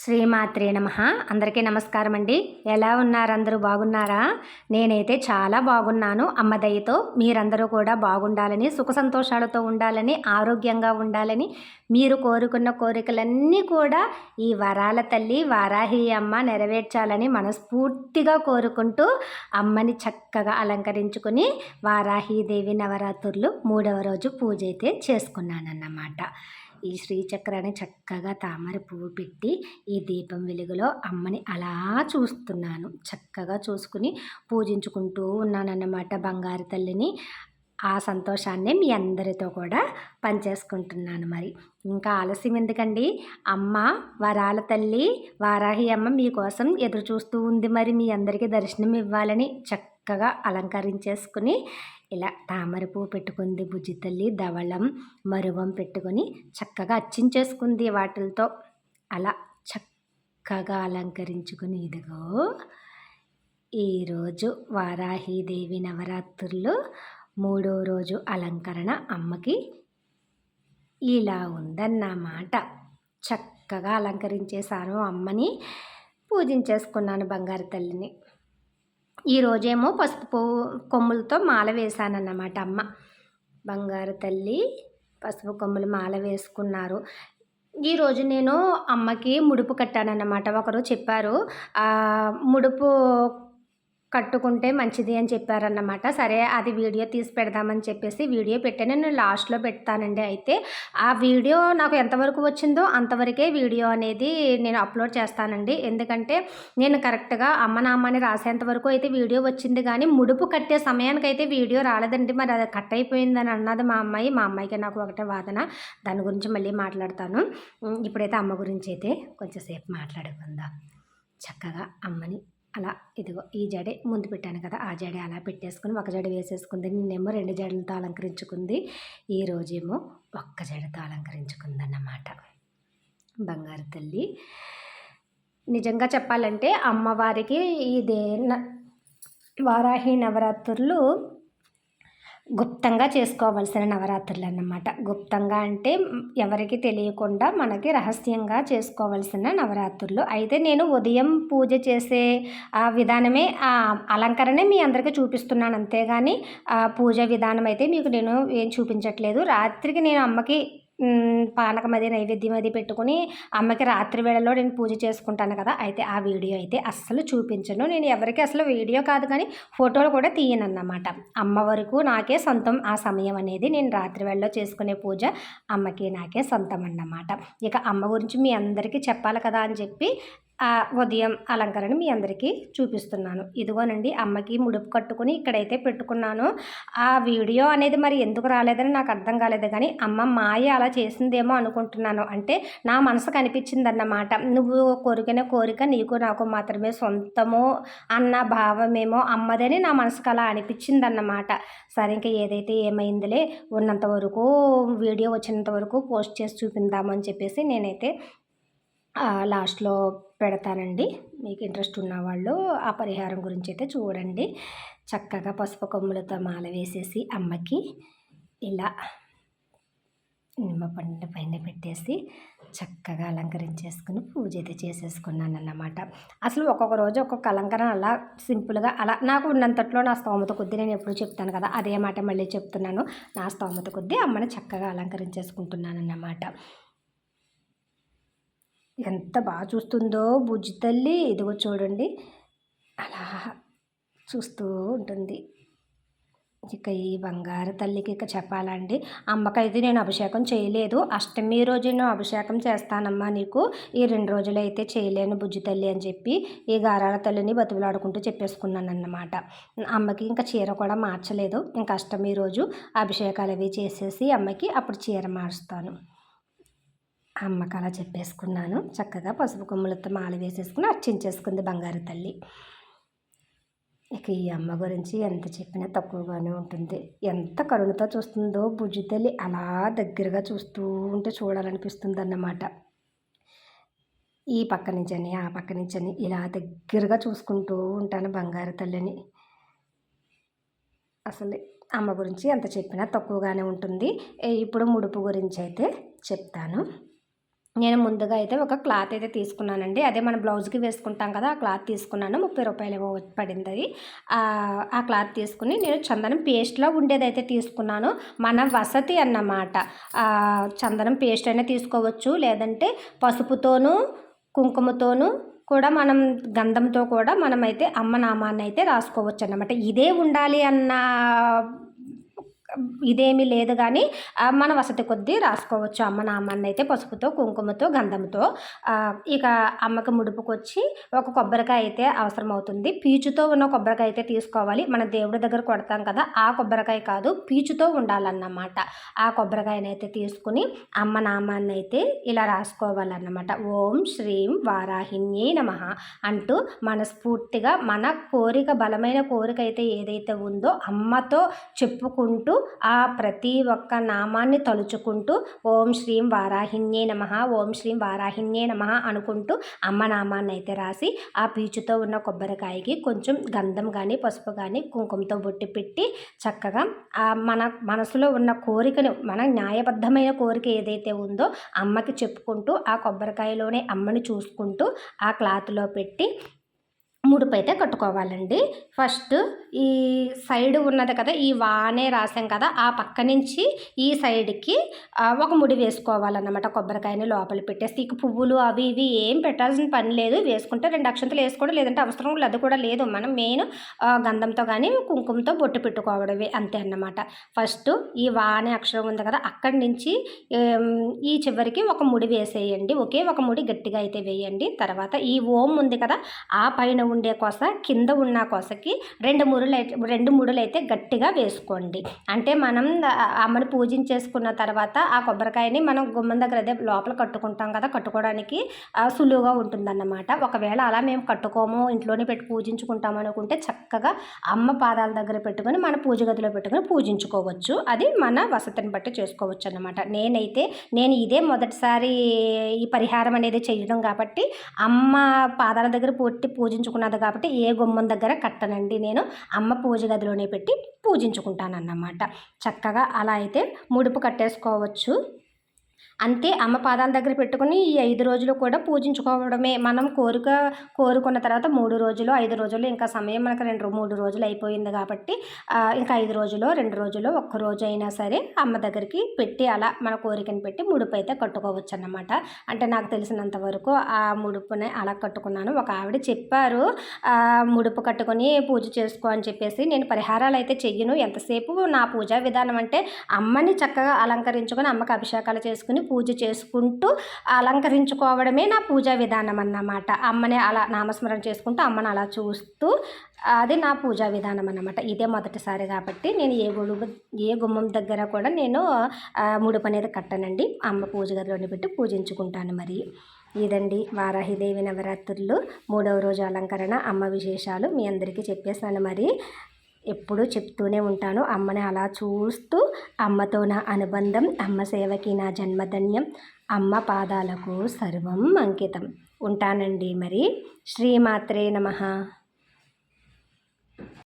శ్రీమాత్రే నమ. అందరికీ నమస్కారం అండి ఎలా ఉన్నారు? అందరూ బాగున్నారా? నేనైతే చాలా బాగున్నాను. అమ్మ దయతో మీరందరూ కూడా బాగుండాలని సుఖ సంతోషాలతో ఉండాలని ఆరోగ్యంగా ఉండాలని మీరు కోరుకున్న కోరికలన్నీ కూడా ఈ వరాల తల్లి వారాహి అమ్మ నెరవేర్చాలని మనస్ఫూర్తిగా కోరుకుంటూ అమ్మని చక్కగా అలంకరించుకుని వారాహీదేవి నవరాత్రులు మూడవ రోజు పూజ అయితే చేసుకున్నానన్నమాట. ఈ శ్రీచక్రాన్ని చక్కగా తామర పువ్వు పెట్టి ఈ దీపం వెలుగులో అమ్మని అలా చూస్తున్నాను. చక్కగా చూసుకుని పూజించుకుంటూ ఉన్నానన్నమాట బంగారు తల్లిని. ఆ సంతోషాన్ని మీ అందరితో కూడా పంచేసుకుంటున్నాను మరి. ఇంకా ఆలస్యం ఎందుకండి? అమ్మ వరాల తల్లి వారాహి అమ్మ మీకోసం ఎదురు చూస్తూ ఉంది మరి మీ అందరికీ దర్శనం ఇవ్వాలని చక్క చక్కగా అలంకరించేసుకుని ఇలా తామర పువ్వు పెట్టుకుంది బుజ్జి తల్లి ధవళం మరువం పెట్టుకొని చక్కగా అచ్చించేసుకుంది వాటిలతో. అలా చక్కగా అలంకరించుకుని ఇదిగో ఈరోజు వారాహీదేవి నవరాత్రులు మూడో రోజు అలంకరణ అమ్మకి ఇలా ఉందన్నమాట. చక్కగా అలంకరించేశాను అమ్మని పూజించేసుకున్నాను బంగారు తల్లిని. ఈరోజేమో పసుపు కొమ్ములతో మాల వేశానన్నమాట అమ్మ. బంగారు తల్లి పసుపు కొమ్ములు మాల వేసుకున్నారు. ఈరోజు నేను అమ్మకి ముడుపు కట్టానన్నమాట. ఒకరు చెప్పారు ముడుపు కట్టుకుంటే మంచిది అని చెప్పారన్నమాట. సరే అది వీడియో తీసి పెడదామని చెప్పేసి వీడియో పెట్టే. నేను లాస్ట్లో పెడతానండి అయితే. ఆ వీడియో నాకు ఎంతవరకు వచ్చిందో అంతవరకే వీడియో అనేది నేను అప్లోడ్ చేస్తానండి. ఎందుకంటే నేను కరెక్ట్గా అమ్మ నామ్మని రాసేంత వరకు అయితే వీడియో వచ్చింది కానీ ముడుపు కట్టే సమయానికి అయితే వీడియో రాలేదండి. మరి అది కట్ అయిపోయిందని అన్నది మా అమ్మాయి. మా అమ్మాయికి నాకు ఒకటే వాదన. దాని గురించి మళ్ళీ మాట్లాడతాను. ఇప్పుడైతే అమ్మ గురించి అయితే కొంచెంసేపు మాట్లాడుకుందాం. చక్కగా అమ్మని అలా ఇదిగో ఈ జడే ముందు పెట్టాను కదా ఆ జడే అలా పెట్టేసుకుని ఒక జడ వేసేసుకుంది. నిన్నేమో రెండు జడలతో అలంకరించుకుంది. ఈ రోజేమో ఒక్క జడతో అలంకరించుకుందన్నమాట. బంగారు తల్లి. నిజంగా చెప్పాలంటే అమ్మవారికి ఇదే వారాహి నవరాత్రులు గుప్తంగా చేసుకోవాల్సిన నవరాత్రులు అన్నమాట గుప్తంగా అంటే ఎవరికి తెలియకుండా మనకి రహస్యంగా చేసుకోవాల్సిన నవరాత్రులు. అయితే నేను ఉదయం పూజ చేసే ఆ విధానమే ఆ అలంకరణే మీ అందరికీ చూపిస్తున్నాను. అంతేగాని పూజ విధానం అయితే మీకు నేను ఏం చూపించట్లేదు. రాత్రికి నేను అమ్మకి పానకం అది నైవేద్యం అది పెట్టుకుని అమ్మకి రాత్రి వేళలో నేను పూజ చేసుకుంటాను కదా అయితే ఆ వీడియో అయితే అస్సలు చూపించను. నేను ఎవరికి అసలు వీడియో కాదు కానీ ఫోటోలు కూడా తీయనన్నమాట. అమ్మ వరకు నాకే సొంతం ఆ సమయం అనేది నేను రాత్రి వేళలో చేసుకునే పూజ అమ్మకి నాకే సొంతం అన్నమాట. ఇక అమ్మ గురించి మీ అందరికీ చెప్పాలి కదా అని చెప్పి ఉదయం అలంకరణ మీ అందరికీ చూపిస్తున్నాను. ఇదిగోనండి అమ్మకి ముడుపు కట్టుకుని ఇక్కడైతే పెట్టుకున్నాను. ఆ వీడియో అనేది మరి ఎందుకు రాలేదని నాకు అర్థం కాలేదు కానీ అమ్మ మాయ అలా చేసిందేమో అనుకుంటున్నాను. అంటే నా మనసు అనిపించిందన్నమాట నువ్వు కోరికనే కోరిక నీకు నాకు మాత్రమే సొంతము అన్న భావమేమో అమ్మదని నా మనసుకు అలా అనిపించిందన్నమాట. సరే ఇంకా ఏదైతే ఏమైందిలే ఉన్నంత వరకు వీడియో వచ్చినంత వరకు పోస్ట్ చేసి చూపిందామని చెప్పేసి నేనైతే లాస్ట్లో పెడతానండి. మీకు ఇంట్రెస్ట్ ఉన్నవాళ్ళు ఆ పరిహారం గురించి అయితే చూడండి. చక్కగా పసుపు కొమ్ములతో మాల వేసేసి అమ్మకి ఇలా నిమ్మ పండు పైన పెట్టేసి చక్కగా అలంకరించేసుకుని పూజ అయితే చేసేసుకున్నాను అన్నమాట అసలు ఒక్కొక్క రోజు ఒక్కొక్క అలంకరణ అలా సింపుల్గా అలా నాకు ఉన్నంతట్లో నా స్తోమత కొద్దీ నేను ఎప్పుడు చెప్తాను కదా అదే మాట మళ్ళీ చెప్తున్నాను. నా స్తోమత కొద్దీ అమ్మని చక్కగా అలంకరించేసుకుంటున్నాను అన్నమాట ఎంత బాగా చూస్తుందో బుజ్జి తల్లి. ఇదిగో చూడండి. అలా చూస్తూ ఉంటుంది. ఇక ఈ బంగారు తల్లికి ఇక చెప్పాలండి. అమ్మకైతే నేను అభిషేకం చేయలేదు. అష్టమి రోజు నేను అభిషేకం చేస్తానమ్మా నీకు. ఈ రెండు రోజులు అయితే చేయలేను బుజ్జి తల్లి అని చెప్పి ఈ గారాల తల్లిని బతుకులాడుకుంటూ చెప్పేసుకున్నాను అన్నమాట అమ్మకి ఇంకా చీర కూడా మార్చలేదు. ఇంకా అష్టమి రోజు అభిషేకాలు అవి చేసేసి అమ్మకి అప్పుడు చీర మారుస్తాను. అమ్మకు అలా చెప్పేసుకున్నాను. చక్కగా పసుపు కొమ్ములతో మాల వేసేసుకుని అర్చించేసుకుంది బంగారు తల్లి. ఇక ఈ అమ్మ గురించి ఎంత చెప్పినా తక్కువగానే ఉంటుంది. ఎంత కరుణతో చూస్తుందో బుజ్జి తల్లి అలా దగ్గరగా చూస్తూ ఉంటే చూడాలనిపిస్తుంది అన్నమాట. ఈ పక్క నుంచని ఆ పక్క నుంచని ఇలా దగ్గరగా చూసుకుంటూ ఉంటాను బంగారు తల్లిని. అసలు అమ్మ గురించి ఎంత చెప్పినా తక్కువగానే ఉంటుంది. ఇప్పుడు ముడుపు గురించి అయితే చెప్తాను. నేను ముందుగా అయితే ఒక క్లాత్ అయితే తీసుకున్నానండి. అదే మన బ్లౌజ్కి వేసుకుంటాం కదా ఆ క్లాత్ తీసుకున్నాను. ముప్పై రూపాయలు పడింది అది ఆ క్లాత్ తీసుకుని నేను చందనం పేస్ట్లో ఉండేదైతే తీసుకున్నాను. మన వసతి అన్నమాట. చందనం పేస్ట్ అయినా తీసుకోవచ్చు. లేదంటే పసుపుతోనూ కుంకుమతోనూ కూడా మనం గంధంతో కూడా మనమైతే అమ్మ నామాన్ని అయితే రాసుకోవచ్చు అన్నమాట ఇదే ఉండాలి అన్న ఇదేమీ లేదు కానీ మన వసతి కొద్దీ రాసుకోవచ్చు. అమ్మ నామాన్ని అయితే పసుపుతో కుంకుమతో గంధంతో ఇక అమ్మకి ముడుపుకొచ్చి ఒక కొబ్బరికాయ అయితే అవసరం అవుతుంది పీచుతో ఉన్న కొబ్బరికాయ అయితే తీసుకోవాలి. మన దేవుడి దగ్గర కొడతాం కదా ఆ కొబ్బరికాయ కాదు పీచుతో ఉండాలన్నమాట. ఆ కొబ్బరికాయని అయితే తీసుకుని అమ్మ నామాన్ని అయితే ఇలా రాసుకోవాలన్నమాట. ఓం శ్రీం వారాహిణ్యే నమ అంటూ మనస్ఫూర్తిగా మన కోరిక బలమైన కోరిక అయితే ఏదైతే ఉందో అమ్మతో చెప్పుకుంటూ ఆ ప్రతి ఒక్క నామాన్ని తలుచుకుంటూ ఓం శ్రీం వారాహిణ్యే నమ ఓం శ్రీం వారాహిణ్యే నమ అనుకుంటూ అమ్మ నామాన్ని అయితే రాసి ఆ పీచుతో ఉన్న కొబ్బరికాయకి కొంచెం గంధం కానీ పసుపు కానీ కుంకుమతో బొట్టి పెట్టి చక్కగా ఆ మన మనసులో ఉన్న కోరికను మన న్యాయబద్ధమైన కోరిక ఏదైతే ఉందో అమ్మకి చెప్పుకుంటూ ఆ కొబ్బరికాయలోనే అమ్మని చూసుకుంటూ ఆ క్లాత్లో పెట్టి ముడుపు అయితే కట్టుకోవాలండి. ఫస్ట్ ఈ సైడ్ ఉన్నది కదా ఈ వానే రాసాం కదా ఆ పక్క నుంచి ఈ సైడ్కి ఒక ముడి వేసుకోవాలన్నమాట. కొబ్బరికాయని లోపల పెట్టేసి ఇక పువ్వులు అవి ఇవి ఏం పెట్టాల్సిన పని లేదు. వేసుకుంటే రెండు అక్షంతలు వేసుకోవడం లేదంటే అవసరం లేదు. కూడా లేదు. మనం మెయిన్ గంధంతో కానీ కుంకుమతో బొట్టు పెట్టుకోవడమే అంతే అన్నమాట. ఫస్ట్ ఈ వానే అక్షరం ఉంది కదా అక్కడి నుంచి ఈ చివరికి ఒక ముడి వేసేయండి. ఒకే ఒక ముడి గట్టిగా అయితే వేయండి. తర్వాత ఈ ఓం ఉంది కదా ఆ పైన ఉండే కొస కింద ఉన్న కొసకి రెండు మూడు మూడులు రెండు మూడులు అయితే గట్టిగా వేసుకోండి. అంటే మనం అమ్మని పూజించేసుకున్న తర్వాత ఆ కొబ్బరికాయని మనం గుమ్మం దగ్గర అదే లోపల కట్టుకుంటాం కదా కట్టుకోవడానికి సులువుగా ఉంటుందన్నమాట. ఒకవేళ అలా మేము కట్టుకోము ఇంట్లోనే పెట్టి పూజించుకుంటాము అనుకుంటే చక్కగా అమ్మ పాదాల దగ్గర పెట్టుకొని మన పూజ గదిలో పెట్టుకొని పూజించుకోవచ్చు. అది మన వసతిని బట్టి చేసుకోవచ్చు అన్నమాట నేనైతే నేను ఇదే మొదటిసారి ఈ పరిహారం అనేది చేయడం కాబట్టి అమ్మ పాదాల దగ్గర పొట్టి పూజించుకున్నది కాబట్టి ఏ గుమ్మం దగ్గర కట్టనండి నేను. అమ్మ పూజ గదిలోనే పెట్టి పూజించుకుంటానన్నమాట. చక్కగా అలా అయితే ముడుపు కట్టేసుకోవచ్చు. అంతే అమ్మ పాదాల దగ్గర పెట్టుకుని ఈ ఐదు రోజులు కూడా పూజించుకోవడమే. మనం కోరిక కోరుకున్న తర్వాత మూడు రోజులు ఐదు రోజులు ఇంకా సమయం మనకు రెండు మూడు రోజులు అయిపోయింది కాబట్టి ఇంకా ఐదు రోజులు రెండు రోజులు ఒక్క రోజు అయినా సరే అమ్మ దగ్గరికి పెట్టి అలా మన కోరికను పెట్టి ముడుపు అయితే కట్టుకోవచ్చు అన్నమాట అంటే నాకు తెలిసినంత వరకు ఆ ముడుపుని అలా కట్టుకున్నాను. ఒక ఆవిడ చెప్పారు ముడుపు కట్టుకొని పూజ చేసుకో అని చెప్పేసి. నేను పరిహారాలు అయితే చెయ్యను. ఎంతసేపు నా పూజా విధానం అంటే అమ్మని చక్కగా అలంకరించుకొని అమ్మకి అభిషేకాలు చేసుకుని పూజ చేసుకుంటూ అలంకరించుకోవడమే నా పూజా విధానం అన్నమాట. అమ్మని అలా నామస్మరణ చేసుకుంటూ అమ్మని అలా చూస్తూ అది నా పూజా విధానం అన్నమాట. ఇదే మొదటిసారి కాబట్టి నేను ఏ గుడు ఏ గుమ్మం దగ్గర కూడా నేను ముడుపు అనేది కట్టనండి. అమ్మ పూజ గదిలోని పెట్టి పూజించుకుంటాను మరి. ఇదండి వారాహిదేవి నవరాత్రులు. మూడవ రోజు అలంకరణ అమ్మ విశేషాలు మీ అందరికీ చెప్పేసాను మరి. ఎప్పుడూ చెప్తూనే ఉంటాను. అమ్మని అలా చూస్తూ అమ్మతో నా అనుబంధం అమ్మ సేవకి నా జన్మధన్యం అమ్మ పాదాలకు సర్వం అంకితం. ఉంటానండి మరి. శ్రీమాత్రే నమ.